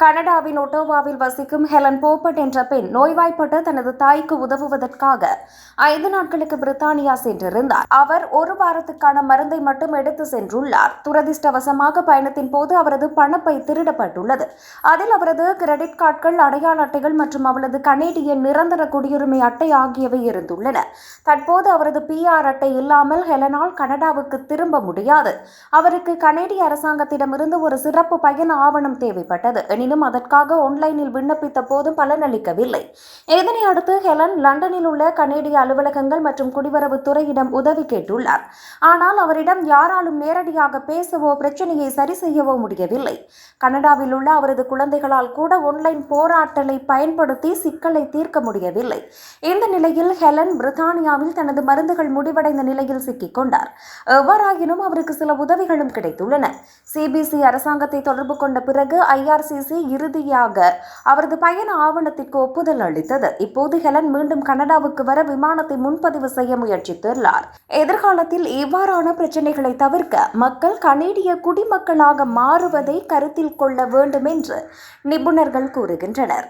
கனடாவின் ஒட்டோவாவில் வசிக்கும் ஹெலன் போப்பட் என்ற பெண் நோய்வாய்ப்பட்டு தனது தாய்க்கு உதவுவதற்காக ஐந்து நாட்களுக்கு பிரித்தானியா சென்றிருந்தார். அவர் ஒரு வாரத்துக்கான மருந்தை மட்டும் எடுத்து சென்றுள்ளார். துரதிர்ஷ்டவசமாக பயணத்தின் போது அவரது பணப்பை திருடப்பட்டுள்ளது. அதில் அவரது கிரெடிட் கார்டுகள் அடையாள அட்டைகள் மற்றும் அவரது கனேடிய நிரந்தர குடியுரிமை அட்டை ஆகியவை இருந்துள்ளன. தற்போது அவரது பிஆர் அட்டை இல்லாமல் ஹெலனால் கனடாவுக்கு திரும்ப முடியாது. அவருக்கு கனேடிய அரசாங்கத்திடமிருந்து ஒரு சிறப்பு பயண ஆவணம் தேவைப்பட்டது. எனினும் அதற்காக ஆன்லைனில் விண்ணப்பித்த போதும் பலனளிக்கவில்லை. இதனை அடுத்து ஹெலன் லண்டனில் உள்ள கனேடிய அலுவலகங்கள் மற்றும் குடிவரவுத்துறையிடம் உதவி கேட்டுள்ளார். ஆனால் அவரிடம் யாராலும் நேரடியாக பேசவோ பிரச்சனையை சரி செய்யவோ முடியவில்லை. கனடாவில் உள்ள அவரது குழந்தைகளால் கூட ஆன்லைன் போராட்டலை பயன்படுத்தி சிக்கலை தீர்க்க முடியவில்லை. இந்த நிலையில் ஹெலன் பிரித்தானியாவில் தனது மருந்துகள் முடிவடைந்த நிலையில் சிக்கிக் கொண்டார். எவ்வாறாயினும் அவருக்கு சில உதவிகளும் கிடைத்துள்ளன. சிபிசி அரசாங்கத்தை தொடர்பு கொண்ட பிறகு ஐஆர்சிசி இறுதியாக அவரது பயண ஆவணத்திற்கு ஒப்புதல் அளித்தது. இப்போது ஹெலன் மீண்டும் கனடாவுக்கு வர விமானத்தை முன்பதிவு செய்ய முயற்சித்துள்ளார். எதிர்காலத்தில் இவ்வாறான பிரச்சனைகளை தவிர்க்க மக்கள் கனேடிய குடிமக்களாக மாறுவதை கருத்தில் கொள்ள வேண்டும் என்று நிபுணர்கள் கூறுகின்றனர்.